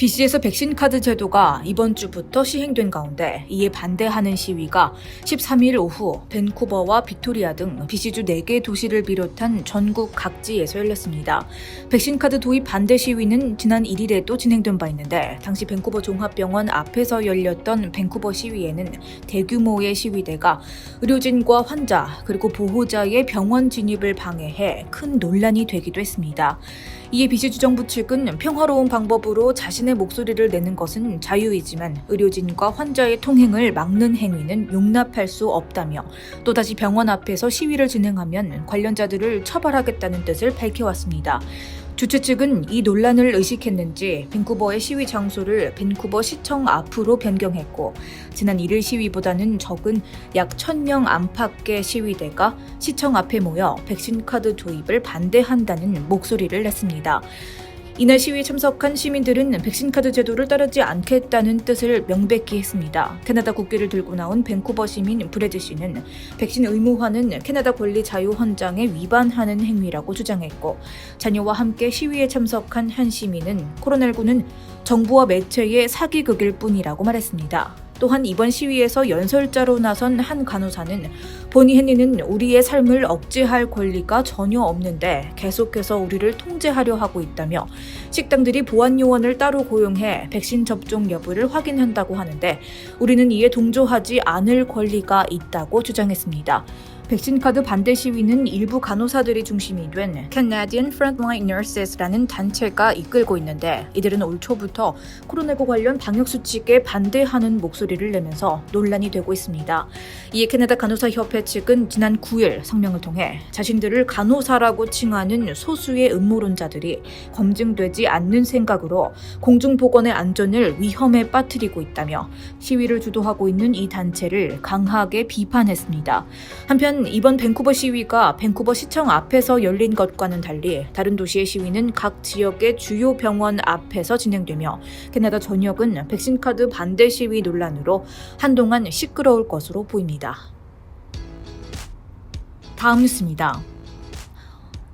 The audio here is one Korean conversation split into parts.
BC에서 백신 카드 제도가 이번 주부터 시행된 가운데 이에 반대하는 시위가 13일 오후 밴쿠버와 빅토리아 등 BC주 4개 도시를 비롯한 전국 각지에서 열렸습니다. 백신 카드 도입 반대 시위는 지난 1일에도 진행된 바 있는데 당시 밴쿠버 종합병원 앞에서 열렸던 밴쿠버 시위에는 대규모의 시위대가 의료진과 환자 그리고 보호자의 병원 진입을 방해해 큰 논란이 되기도 했습니다. 이에 BC 주정부 측은 평화로운 방법으로 자신의 목소리를 내는 것은 자유이지만 의료진과 환자의 통행을 막는 행위는 용납할 수 없다며 또다시 병원 앞에서 시위를 진행하면 관련자들을 처벌하겠다는 뜻을 밝혀왔습니다. 주최 측은 이 논란을 의식했는지 밴쿠버의 시위 장소를 밴쿠버 시청 앞으로 변경했고 지난 1일 시위보다는 적은 약 1000명 안팎의 시위대가 시청 앞에 모여 백신 카드 도입을 반대한다는 목소리를 냈습니다. 이날 시위에 참석한 시민들은 백신 카드 제도를 따르지 않겠다는 뜻을 명백히 했습니다. 캐나다 국기를 들고 나온 밴쿠버 시민 브레드 씨는 백신 의무화는 캐나다 권리 자유 헌장에 위반하는 행위라고 주장했고 자녀와 함께 시위에 참석한 한 시민은 코로나19는 정부와 매체의 사기극일 뿐이라고 말했습니다. 또한 이번 시위에서 연설자로 나선 한 간호사는 보니 헨리는 우리의 삶을 억제할 권리가 전혀 없는데 계속해서 우리를 통제하려 하고 있다며 식당들이 보안 요원을 따로 고용해 백신 접종 여부를 확인한다고 하는데 우리는 이에 동조하지 않을 권리가 있다고 주장했습니다. 백신 카드 반대 시위는 일부 간호사들이 중심이 된 Canadian Frontline Nurses라는 단체가 이끌고 있는데 이들은 올 초부터 코로나19 관련 방역 수칙에 반대하는 목소리를 내면서 논란이 되고 있습니다. 이에 캐나다 간호사 협회 측은 지난 9일 성명을 통해 자신들을 간호사라고 칭하는 소수의 음모론자들이 검증되지 않는 생각으로 공중 보건의 안전을 위험에 빠뜨리고 있다며 시위를 주도하고 있는 이 단체를 강하게 비판했습니다. 한편 이번 밴쿠버 시위가 밴쿠버 시청 앞에서 열린 것과는 달리 다른 도시의 시위는 각 지역의 주요 병원 앞에서 진행되며 캐나다 전역은 백신 카드 반대 시위 논란으로 한동안 시끄러울 것으로 보입니다. 다음 뉴스입니다.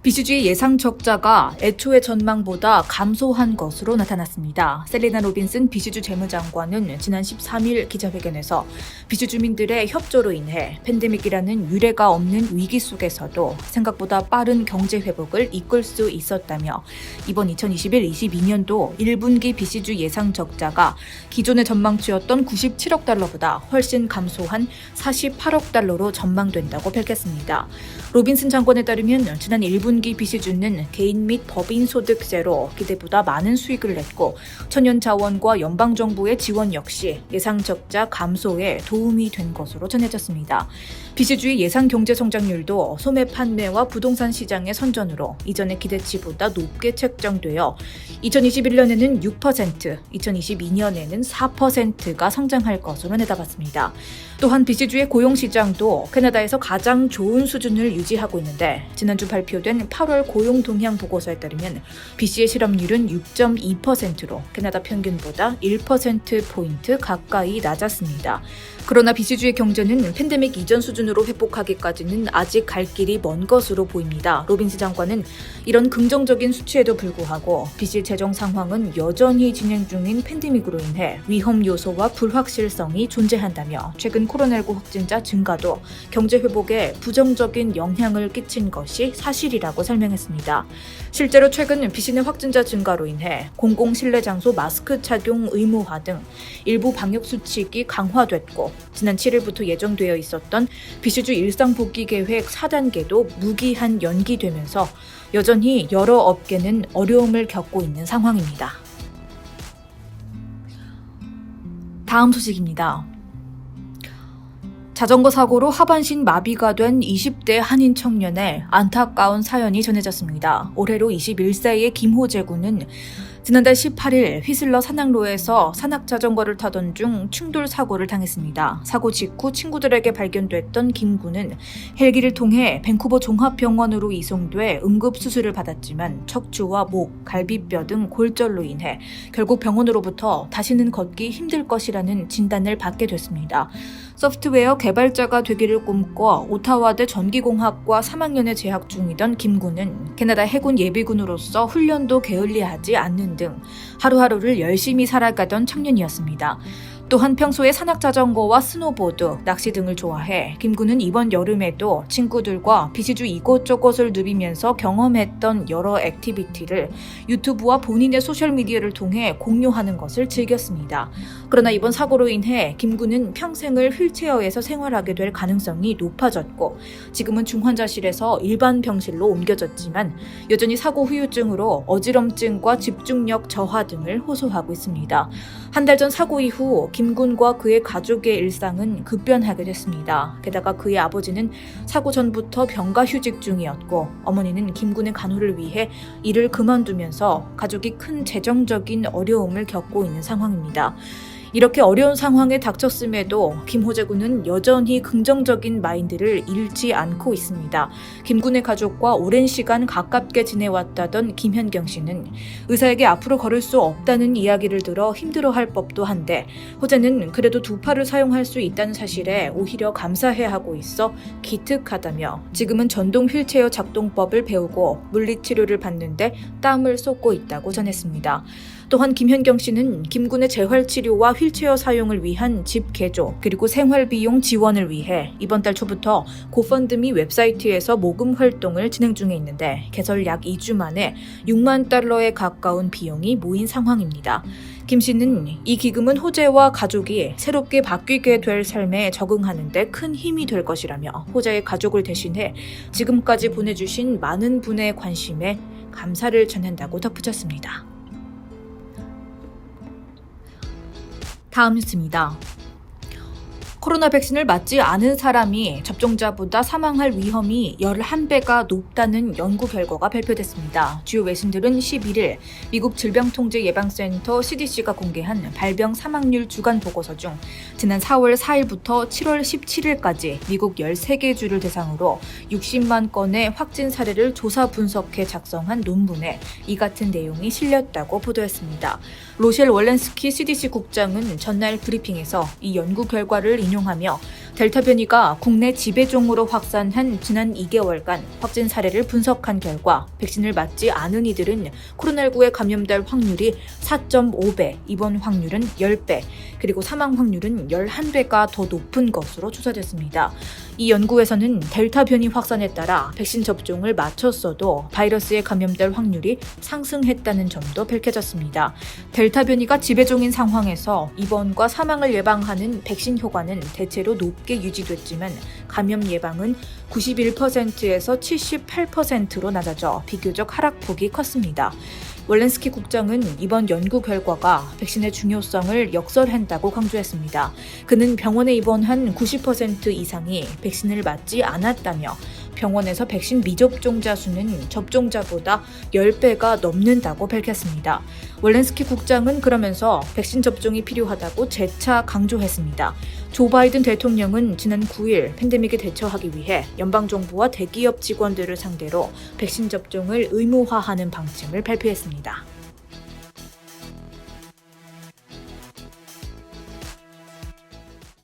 비슈주의 예상 적자가 애초의 전망보다 감소한 것으로 나타났습니다. 셀리나 로빈슨 비슈주 재무장관은 지난 13일 기자회견에서 비슈 주민들의 협조로 인해 팬데믹이라는 유례가 없는 위기 속에서도 생각보다 빠른 경제 회복을 이끌 수 있었다며 이번 2021-22년도 1분기 비시주 예상 적자가 기존의 전망치였던 97억 달러보다 훨씬 감소한 48억 달러로 전망된다고 밝혔습니다. 로빈슨 장관에 따르면 지난 1분기 비시주는 개인 및 법인 소득세로 기대보다 많은 수익을 냈고 천연 자원과 연방 정부의 지원 역시 예상 적자 감소에 도움이 된 것으로 전해졌습니다. 비시주의 예상 경제 성장률도 소매 판매와 부동산 시장의 선전으로 이전의 기대치보다 높게 책정되어 2021년에는 6%, 2022년에는 4%가 성장할 것으로 내다봤습니다. 또한 비시주의 고용 시장도 캐나다에서 가장 좋은 수준을 유지하고 있는데 지난주 발표된 8월 고용 동향 보고서에 따르면 BC의 실업률은 6.2%로 캐나다 평균보다 1% 포인트 가까이 낮았습니다. 그러나 비시주의 경제는 팬데믹 이전 수준으로 회복하기까지는 아직 갈 길이 먼 것으로 보입니다. 로빈스 장관은 이런 긍정적인 수치에도 불구하고 비시 재정 상황은 여전히 진행 중인 팬데믹으로 인해 위험 요소와 불확실성이 존재한다며 최근 코로나19 확진자 증가도 경제 회복에 부정적인 영향을 끼친 것이 사실이라고 설명했습니다. 실제로 최근 비시의 확진자 증가로 인해 공공 실내 장소 마스크 착용 의무화 등 일부 방역 수칙이 강화됐고 지난 7일부터 예정되어 있었던 비시주 일상 복귀 계획 4단계도 무기한 연기되면서 여전히 여러 업계는 어려움을 겪고 있는 상황입니다. 다음 소식입니다. 자전거 사고로 하반신 마비가 된 20대 한인 청년의 안타까운 사연이 전해졌습니다. 올해로 21세의 김호재 군은 지난달 18일 휘슬러 산악로에서 산악 자전거를 타던 중 충돌 사고를 당했습니다. 사고 직후 친구들에게 발견됐던 김 군은 헬기를 통해 밴쿠버 종합병원으로 이송돼 응급 수술을 받았지만 척추와 목, 갈비뼈 등 골절로 인해 결국 병원으로부터 다시는 걷기 힘들 것이라는 진단을 받게 됐습니다. 소프트웨어 개발자가 되기를 꿈꿔 오타와대 전기공학과 3학년에 재학 중이던 김군은 캐나다 해군 예비군으로서 훈련도 게을리하지 않는 등 하루하루를 열심히 살아가던 청년이었습니다. 또한 평소에 산악 자전거와 스노보드, 낚시 등을 좋아해 김군은 이번 여름에도 친구들과 비시주 이곳저곳을 누비면서 경험했던 여러 액티비티를 유튜브와 본인의 소셜미디어를 통해 공유하는 것을 즐겼습니다. 그러나 이번 사고로 인해 김군은 평생을 휠체어에서 생활하게 될 가능성이 높아졌고 지금은 중환자실에서 일반 병실로 옮겨졌지만 여전히 사고 후유증으로 어지럼증과 집중력 저하 등을 호소하고 있습니다. 한 달 전 사고 이후 김군과 그의 가족의 일상은 급변하게 됐습니다. 게다가 그의 아버지는 사고 전부터 병가 휴직 중이었고 어머니는 김군의 간호를 위해 일을 그만두면서 가족이 큰 재정적인 어려움을 겪고 있는 상황입니다. 이렇게 어려운 상황에 닥쳤음에도 김호재 군은 여전히 긍정적인 마인드를 잃지 않고 있습니다. 김 군의 가족과 오랜 시간 가깝게 지내왔다던 김현경 씨는 의사에게 앞으로 걸을 수 없다는 이야기를 들어 힘들어할 법도 한데 호재는 그래도 두 팔을 사용할 수 있다는 사실에 오히려 감사해하고 있어 기특하다며 지금은 전동 휠체어 작동법을 배우고 물리치료를 받는데 땀을 쏟고 있다고 전했습니다. 또한 김현경 씨는 김군의 재활 치료와 휠체어 사용을 위한 집 개조 그리고 생활 비용 지원을 위해 이번 달 초부터 고펀드미 웹사이트에서 모금 활동을 진행 중에 있는데 개설 약 2주 만에 6만 달러에 가까운 비용이 모인 상황입니다. 김 씨는 이 기금은 호재와 가족이 새롭게 바뀌게 될 삶에 적응하는데 큰 힘이 될 것이라며 호재의 가족을 대신해 지금까지 보내주신 많은 분의 관심에 감사를 전한다고 덧붙였습니다. 다음 뉴스입니다. 코로나 백신을 맞지 않은 사람이 접종자보다 사망할 위험이 11배가 높다는 연구 결과가 발표됐습니다. 주요 외신들은 11일 미국 질병통제예방센터 CDC가 공개한 발병 사망률 주간 보고서 중 지난 4월 4일부터 7월 17일까지 미국 13개 주를 대상으로 60만 건의 확진 사례를 조사 분석해 작성한 논문에 이 같은 내용이 실렸다고 보도했습니다. 로셸 월렌스키 CDC 국장은 전날 브리핑에서 이 연구 결과를 인용 하며 델타 변이가 국내 지배종으로 확산한 지난 2개월간 확진 사례를 분석한 결과 백신을 맞지 않은 이들은 코로나19에 감염될 확률이 4.5배, 입원 확률은 10배, 그리고 사망 확률은 11배가 더 높은 것으로 조사됐습니다. 이 연구에서는 델타 변이 확산에 따라 백신 접종을 마쳤어도 바이러스에 감염될 확률이 상승했다는 점도 밝혀졌습니다. 델타 변이가 지배종인 상황에서 입원과 사망을 예방하는 백신 효과는 대체로 높게 유지됐지만 감염 예방은 91%에서 78%로 낮아져 비교적 하락폭이 컸습니다. 월렌스키 국장은 이번 연구 결과가 백신의 중요성을 역설한다고 강조했습니다. 그는 병원에 입원한 90% 이상이 백신을 맞지 않았다며 병원에서 백신 미접종자 수는 접종자보다 10배가 넘는다고 밝혔습니다. 월렌스키 국장은 그러면서 백신 접종이 필요하다고 재차 강조했습니다. 조 바이든 대통령은 지난 9일 팬데믹에 대처하기 위해 연방정부와 대기업 직원들을 상대로 백신 접종을 의무화하는 방침을 발표했습니다.